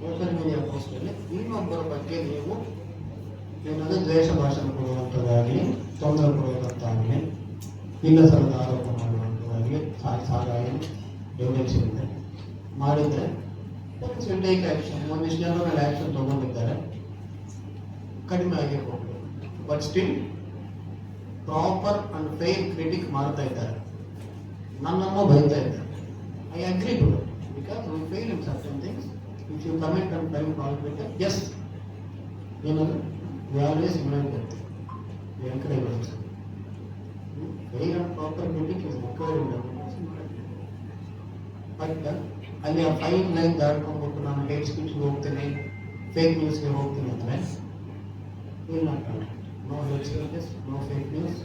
Social media ಪೋಸ್ಟಲ್ಲಿ ಇನ್ನೊಬ್ಬರ ಬಗ್ಗೆ ನೀವು ಏನಾದರೂ ದ್ವೇಷ ಭಾಷಣ ಕೊಡುವಂಥದ್ದಾಗಲಿ ತೊಂದರೆ ಇನ್ನ ಸಲ್ಲದ ಆರೋಪ ಮಾಡುವಂಥದ್ದಾಗಲಿ ಸಾಕು ಸಾಗಾಗಿ ಎವಿಡೆನ್ಸ್ ಇದೆ. ಮಾಡಿದರೆ ಪೊಲೀಸ್ ವಿಲ್ ಟೇಕ್ ಆ್ಯಕ್ಷನ್ ಒಂದಿಷ್ಟು ಜನರ ಮೇಲೆ ಆ್ಯಕ್ಷನ್ ತೊಗೊಂಡಿದ್ದಾರೆ. ಕಡಿಮೆ ಆಗಿರ್ಬೋದು. But still proper and fair critic ಮಾಡ್ತಾ ಇದ್ದಾರೆ. ನನ್ನನ್ನು ಬೈತಾ ಇದ್ದಾರೆ. I agree to because we fail in certain things if you comment and time ಕಾಲ್ಬೇಕರ್ ಎಸ್ ಏನದು we always united we encourage fair and proper critic is required but ಅಲ್ಲಿ ಆ fine line ದಾಟ್ಕೊಂಡ್ಬಿಟ್ಟು ನಾನು ಹೇಟ್ ಸ್ಪೀಚ್ಗೆ ಹೋಗ್ತೀನಿ ಫೇಕ್ ನ್ಯೂಸ್ಗೆ ಹೋಗ್ತೀನಿ ಅಂದರೆ ಇಲ್ಲ no hate speeches no fake news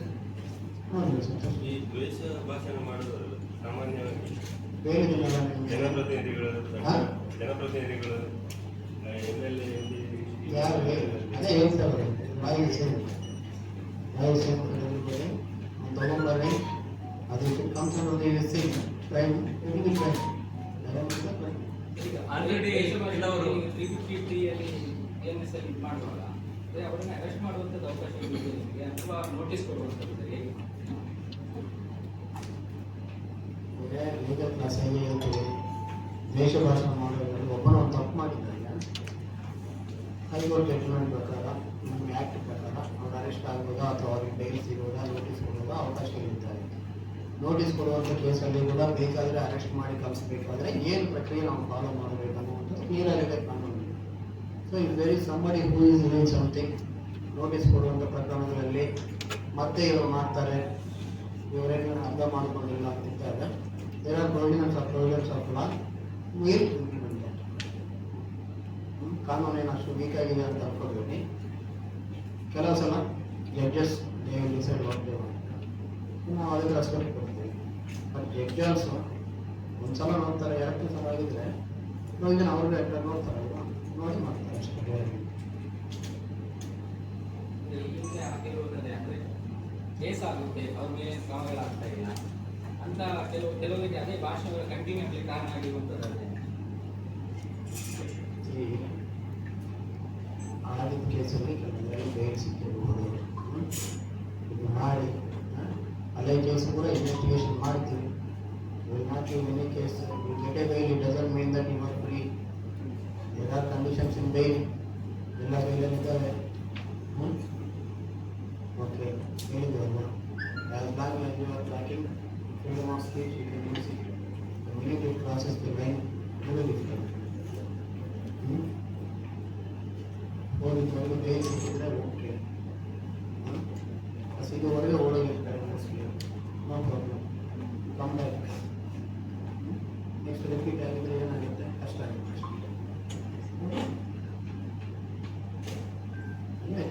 no news ಈ ದ್ವೇಷ ಭಾಷಣ ಮಾಡುವವರು ಸಾಮಾನ್ಯವಾಗಿ ಹೇಳಿದ್ದೀನಲ್ಲ ನಿಮ್ಗೆ. ಜನಪ್ರತಿನಿಧಿಗಳು ಹಾ? ಜನಪ್ರತಿನಿಧಿಗಳು ಎಂ ಎಲ್ ಎ ಯಾರು ಅದೇ ಹೇಳ್ತಾರೆ ಬಾಯಿ ಸೇರಿ. ಬಾಯಿ ಸೇರಿ ತಗೊಂಬರ್ರಿ. ಅದು company same. Crime time crime already ಕೆಲವರು ತ್ರೀ ಫಿಫ್ಟಿ ತ್ರೀ ಅಲ್ಲಿ ಎನ್ ಎಸ್ ಅಲ್ಲಿ ಮಾಡುವಾಗ ಅದೇ ಅವರನ್ನ ಅರೆಸ್ಟ್ ಮಾಡುವಂಥದ್ದು ಅವಕಾಶ ಇದೆ. ನಿಮಗೆ ಅಥವಾ ನೋಟಿಸ್ ಕೊಡುವಂಥದ್ದು ಹೇಗೆ? ದೇಶ ಭಾಷಣ ಮಾಡೋದ್ರಲ್ಲಿ ಹೈಕೋರ್ಟ್ ಜಡ್ಜ್ಮೆಂಟ್ ಪ್ರಕಾರ ನಮ್ಮ ಆ್ಯಕ್ಟ್ ಪ್ರಕಾರ ಅವ್ರು ಅರೆಸ್ಟ್ ಆಗ್ಬೋದಾ ಅಥವಾ ಅವ್ರಿಗೆ ಬೈಲ್ ಸಿಗೋದಾ ನೋಟಿಸ್ ಕೊಡೋದಾ ಅವಕಾಶ ಇರುತ್ತದೆ ನೋಟಿಸ್ ಕೊಡುವಂಥ ಕೇಸಲ್ಲಿ ಕೂಡ ಬೇಕಾದರೆ ಅರೆಸ್ಟ್ ಮಾಡಿ ಕಳಿಸ್ಬೇಕಾದ್ರೆ ಏನು ಪ್ರಕ್ರಿಯೆ ನಾವು ಫಾಲೋ ಮಾಡಬೇಕು ಅನ್ನುವಂಥದ್ದು ಕ್ಲಿಯರಾಗಿದೆ ಕಾನೂನು so if very somebody who is doing something notice ಕೊಡುವಂಥ ಪ್ರಕರಣಗಳಲ್ಲಿ ಮತ್ತೆ ಇವರು ಮಾಡ್ತಾರೆ ಇವರೇನು ಅರ್ಥ ಮಾಡ್ಕೊಂಡಿಲ್ಲ ಅಂತ there are provisions of provisions of law ಕಾನೂನೇನು ಅಷ್ಟು ವೀಕಾಗಿದೆ ಅಂತ ಅನ್ಕೋಬೇಡಿ ಕೆಲವು ಸಲ ಜಡ್ಜಸ್ ದೇ ಡಿಸೈಡ್ ಮಾಡ್ತೇವೆ ನಾವು ಅದಕ್ಕೆ ರೆಸ್ಪೆಕ್ಟ್ ಕೊಡ್ತೀವಿ ಬಟ್ ಜಡ್ಜಸ್ ಒಂದ್ಸಲ ನೋಡ್ತಾರೆ ಎರಡು ಆಗಿದ್ರೆ ಇನ್ನೊಂದು ನೋಡಿದ್ರೆ ಅವ್ರಿಗೆ ಎಕ್ಟರ್ ನೋಡ್ತಾರೆ ನೋಡಿ ಮಾಡ್ತಾರೆ ಅಷ್ಟೇ. ಕೇಸ್ ಆಗುತ್ತೆ ಇಲ್ಲ. ಅಂತ ಕೆಲವು ಕೆಲವರಿಗೆ ಅದೇ ಭಾಷೆಗಳು ಕಂಟಿನ್ಯೂ ಆಗಲಿ ಕಾರಣ ಆಗಿರುವಂಥದ್ದು ಅದೇ ಈ ಆಗಿದ್ದ ಕೇಸಲ್ಲಿ ಕೆಲವೊಂದರಲ್ಲಿ ಬೇಲ್ ಸಿಕ್ಕಿರ್ಬೋದು ಹ್ಮ್? ಇದು ಮಾಡಿ ಹ? ಅಲ್ಲೇ ಕೇಸ್ ಕೂಡ ಇನ್ವೆಸ್ಟಿಗೇಷನ್ ಮಾಡ್ತೀವಿ will not you any case you get a bail it doesn't mean that you are free there are conditions in bail ಎಲ್ಲ ಬೈಲಲ್ಲಿದ್ದಾವೆ okay ಹೇಳಿದ್ವಲ್ವಾ as long as you are locking freedom of speech you can use it minute it crosses the line very difficult ಹೋಗಿದ್ದವರೆಗೆ ಸಿಗೋವರೆಗೆ ಓಡೋಗಿರ್ತಾರೆ no problem come back next repeat ಆಗಿದ್ರೆ ಏನಾಗುತ್ತೆ? ಕಷ್ಟ ಆಗುತ್ತೆ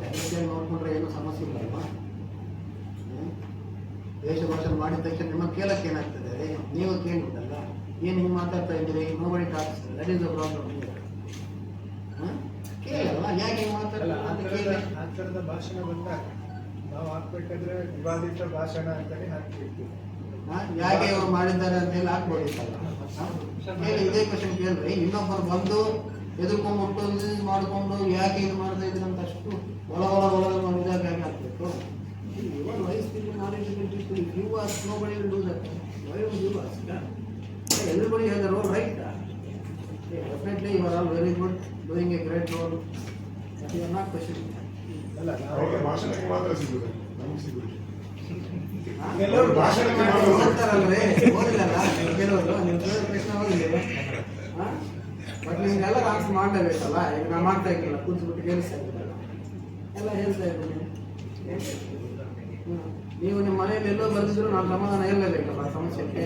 ಟೈಮಿಗೆ ನೋಡ್ಕೊಂಡ್ರೆ ಏನೂ ಸಮಸ್ಯೆ ಇಲ್ಲ ಅಲ್ವಾ? ದೇಶ ಭಾಷೆ ಮಾಡಿದ ತಕ್ಷಣ ನಿಮ್ಮ ಕೇಳಕ್ಕೆ ಏನಾಗ್ತದೆ? ನೀವು ಕೇಳ್ಬಿಟ್ಟಲ್ಲ. ಏನು ಹಿಂಗೆ ಮಾತಾಡ್ತಾ ಇದ್ದೀರಿ? Nobody talks that is a problem ಕೇಳಲ್ವಾ? ಯಾಕೆ ಹಿಂಗೆ ಮಾತಾಡಲ್ಲ ಥರದ ಭಾಷಣ ಬಂದಾಗ ನಾವು ಹಾಕ್ಬೇಕಾದ್ರೆ ವಿವಾದಿತ ಭಾಷಣ ಅಂತಾನೆ ಹಾಕ್ಬೇಕು ಹಾ? ಯಾಕೆ ಇವರು ಮಾಡಿದ್ದಾರೆ ಅಂತ ಹೇಳಿ ಹಾಕ್ಬೋದಿತ್ತಲ್ಲ ಇದೇ ಕ್ವಶನ್ ಕೇಳ್ರಿ. ಇನ್ನೊಬ್ಬರು ಬಂದು ಎದುರ್ಕೊಂಡ್ಬಿಟ್ಟು ಇದು ಮಾಡಿಕೊಂಡು ಯಾಕೆ ಇದು ಮಾಡ್ತಾ ಇದ್ರು ಅಂತ ಅಷ್ಟು ಒಳ ಒಳ ಒಳಗೆ ಮಾಡಿದಾಗ ಯಾಕೆ knowledge if you are nobody will do that why will you as everybody has role right definitely you are all very good doing a great role that you are not question ಅಲ್ಲ ಅವರಿಗೆ ನಾವು ಭಾಷಣಕ್ಕೆ ಮಾತ್ರ ಸಿಗುದು ನಮಗೆ ಸಿಗುದಿಲ್ಲ ಎಲ್ಲರೂ ಭಾಷಣಕ್ಕೆ ಮಾತ್ರ ಓದ್ತಾರಲ್ರಿ ಓದಿಲ್ಲಲ್ಲ ಕೆಲವರು ನೀವು ಪ್ರಶ್ನೆ ಓದಿಲ್ಲ ಬಟ್ ನಿಮ್ಗೆಲ್ಲ ಆನ್ಸರ್ ಮಾಡಲೇಬೇಕಲ್ಲ? ಈಗ ನಾ ಮಾಡ್ತಾ ಇದ್ದಿಲ್ಲ ಕೂತ್ಬಿಟ್ಟು ಕೇಳಿಸ್ತಾ ಇದ್ದೀರಲ್ಲ ಎಲ್ಲ ಹೇಳ್ತಾ ಇದ್ದೀನಿ. ನೀವು ನಿಮ್ಮ ಮನೆಯಲ್ಲಿ ಎಲ್ಲೋ ಬಂದಿದ್ರು ನಾನು ಸಮಾಧಾನ ಹೇಳಲೇಬೇಕಲ್ಲ ಆ ಸಮಸ್ಯೆಗೆ?